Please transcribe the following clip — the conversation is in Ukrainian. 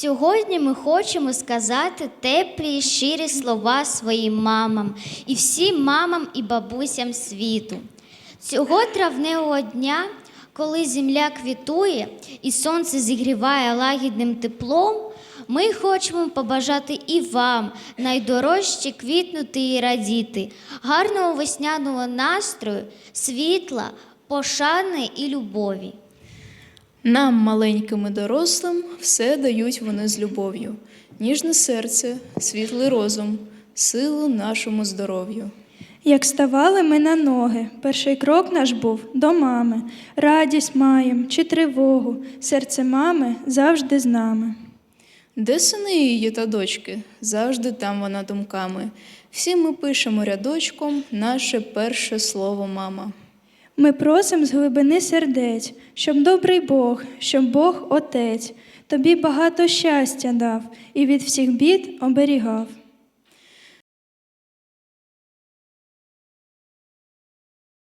Сьогодні ми хочемо сказати теплі і щирі слова своїм мамам і всім мамам і бабусям світу. Цього травневого дня, коли земля квітує і сонце зігріває лагідним теплом, ми хочемо побажати і вам найдорожче квітнути і радіти, гарного весняного настрою, світла, пошани і любові. Нам, маленьким і дорослим, все дають вони з любов'ю. Ніжне серце, світлий розум, силу нашому здоров'ю. Як ставали ми на ноги, перший крок наш був до мами. Радість маєм чи тривогу, серце мами завжди з нами. Де сини її та дочки? Завжди там вона думками. Всі ми пишемо рядочком наше перше слово мама. Ми просим з глибини сердець, щоб добрий Бог, щоб Бог Отець, тобі багато щастя дав і від всіх бід оберігав.